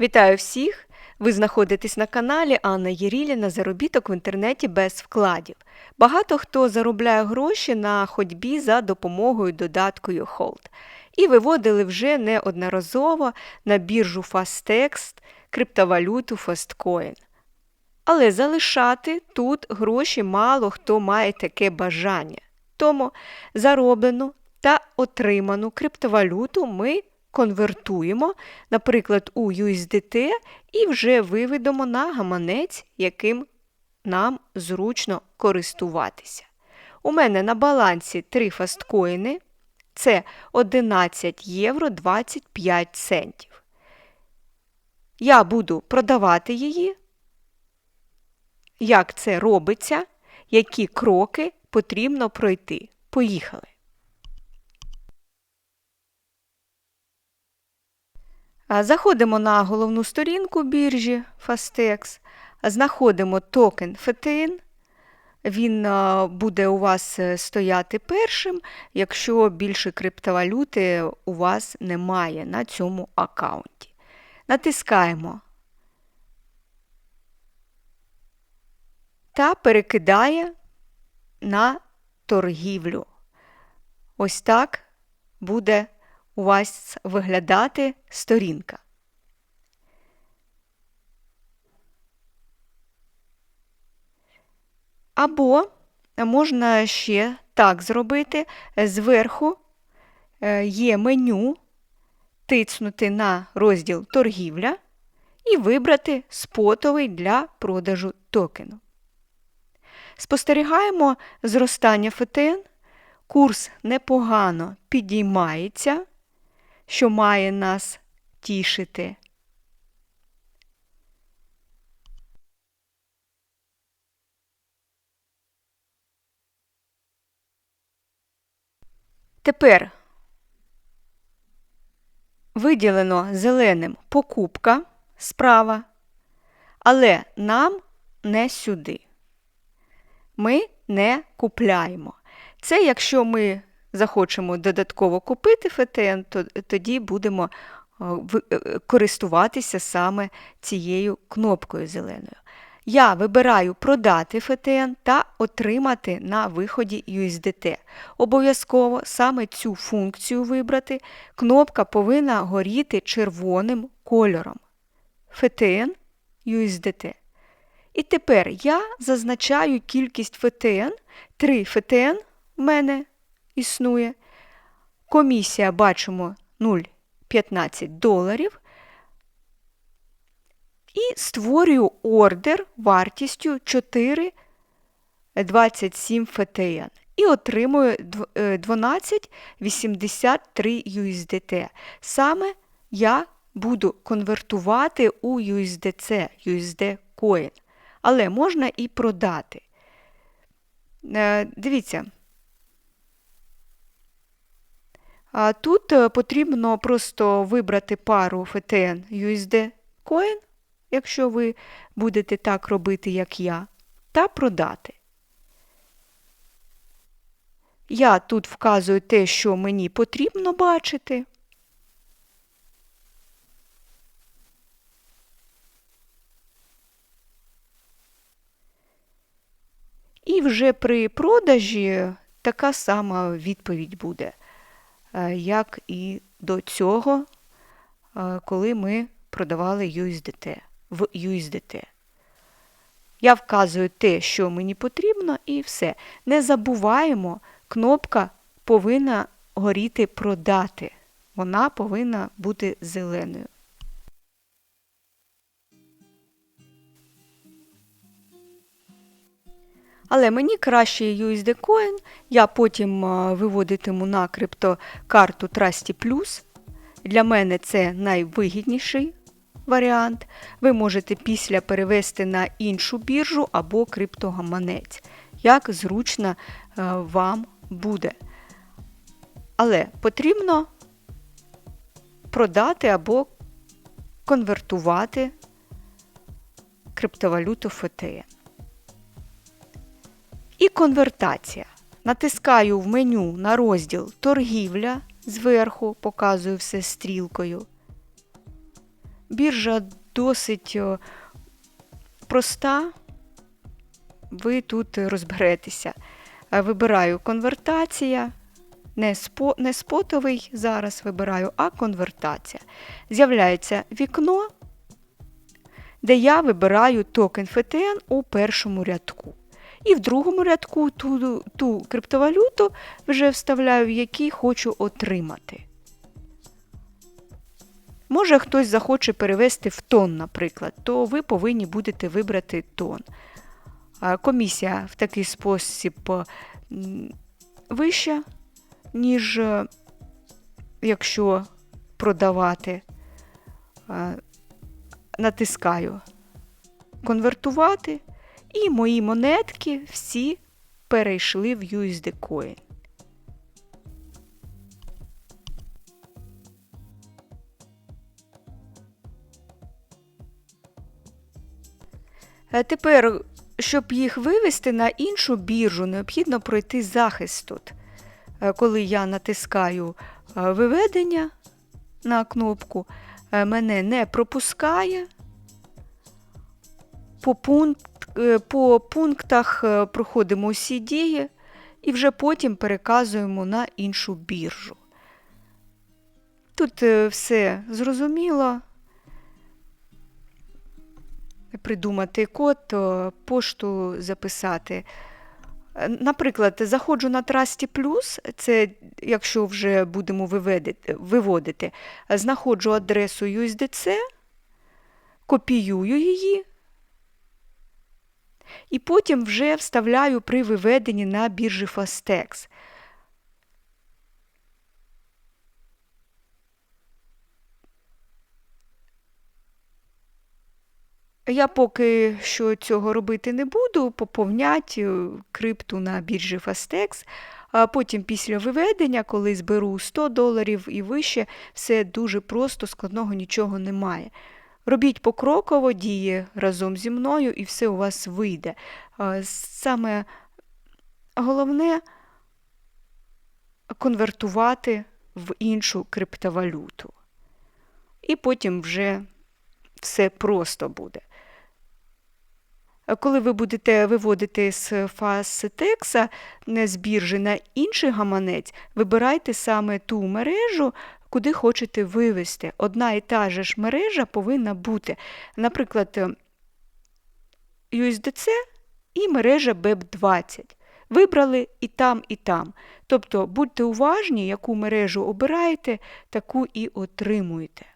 Вітаю всіх! Ви знаходитесь на каналі Анна Єріліна Заробіток в інтернеті без вкладів. Багато хто заробляє гроші на ходьбі за допомогою додаткою Hold. І виводили вже неодноразово на біржу FastText криптовалюту FastCoin. Але залишати тут гроші мало хто має таке бажання. Тому зароблену та отриману криптовалюту ми конвертуємо, наприклад, у USDT і вже виведемо на гаманець, яким нам зручно користуватися. У мене на балансі 3 фасткоїни. Це 11 євро 25 центів. Я буду продавати її. Як це робиться, які кроки потрібно пройти. Поїхали. Заходимо на головну сторінку біржі Fastex, знаходимо токен FETIN. Він буде у вас е, стояти першим, якщо більше криптовалюти у вас немає на цьому аккаунті. Натискаємо та перекидає на торгівлю. Ось так буде у вас виглядати сторінка. Або можна ще так зробити. Зверху е, є меню, тицнути на розділ торгівля і вибрати спотовий для продажу токену. Спостерігаємо зростання ФТН. Курс непогано підіймається, що має нас тішити. Тепер виділено зеленим покупка справа, але нам не сюди. Ми не купляємо. Це якщо ми захочемо додатково купити ФТН, то тоді будемо користуватися саме цією кнопкою зеленою. Я вибираю продати ФТН та отримати на виході USDT. Обов'язково саме цю функцію вибрати. Кнопка повинна горіти червоним кольором. ФТН USDT. І тепер я зазначаю кількість ФТН. 3 ФТН в мене існує. Комісія бачимо 0,15 доларів. І створюю ордер вартістю 4,27 ФТН. І отримую 12,83 USDT. Саме я буду конвертувати у USDC, USD Coin. Але можна і продати. Дивіться. Тут потрібно просто вибрати пару FTN USD Coin, якщо ви будете так робити, як я, та продати. Я тут вказую те, що мені потрібно бачити. І вже при продажі така сама відповідь буде, е, як і до цього, е, коли ми продавали USDT в USDT. Я вказую те, що мені потрібно, і все. Не забуваємо, кнопка повинна горіти продати. Вона повинна бути зеленою. Але мені краще USD Coin, я потім виводитиму на криптокарту Trusty Plus. Для мене це найвигідніший варіант. Ви можете після перевести на іншу біржу або криптогаманець, як зручно вам буде. Але потрібно продати або конвертувати криптовалюту FTN. Конвертація. Натискаю в меню на розділ Торгівля зверху, показую все стрілкою. Біржа досить е, проста, ви тут розберетеся. Е, Вибираю конвертація, не, не спотовий зараз вибираю, а конвертація. З'являється вікно, де я вибираю токен ФТН у першому рядку. І в другому рядку ту, ту криптовалюту вже вставляю, в який хочу отримати. Може, хтось захоче перевести в тон, наприклад, то ви повинні будете вибрати тон. Комісія в такий спосіб вища, ніж е, якщо продавати. Е, Натискаю конвертувати, і мої монетки всі перейшли в USD Coin. Е, Тепер, щоб їх вивести на іншу біржу, необхідно пройти захист тут. Е, Коли я натискаю е, виведення на кнопку, мене не пропускає. По, пункт, е, по пунктах е, проходимо усі дії і вже потім переказуємо на іншу біржу. Тут е, все зрозуміло. Придумати код, пошту записати. Е, Наприклад, заходжу на Trusty Plus, це якщо вже будемо виводити, е, знаходжу адресу USDC, копіюю її і потім вже вставляю при виведенні на біржі Fastex. Я поки що цього робити не буду, поповнять е, крипту на біржі Fastex, а потім після виведення, коли зберу 100 доларів і вище, все дуже просто, складного нічого немає. Робіть покроково дії разом зі мною, і все у вас вийде. Саме головне конвертувати в іншу криптовалюту. І потім вже все просто буде. Коли ви будете виводити з Fasttex не з біржі на інший гаманець, вибирайте саме ту мережу, куди хочете вивести. Одна і та же ж мережа повинна бути. Наприклад, USDC і мережа BEP20. Вибрали і там, і там. Тобто будьте уважні, яку мережу обираєте, таку і отримуєте.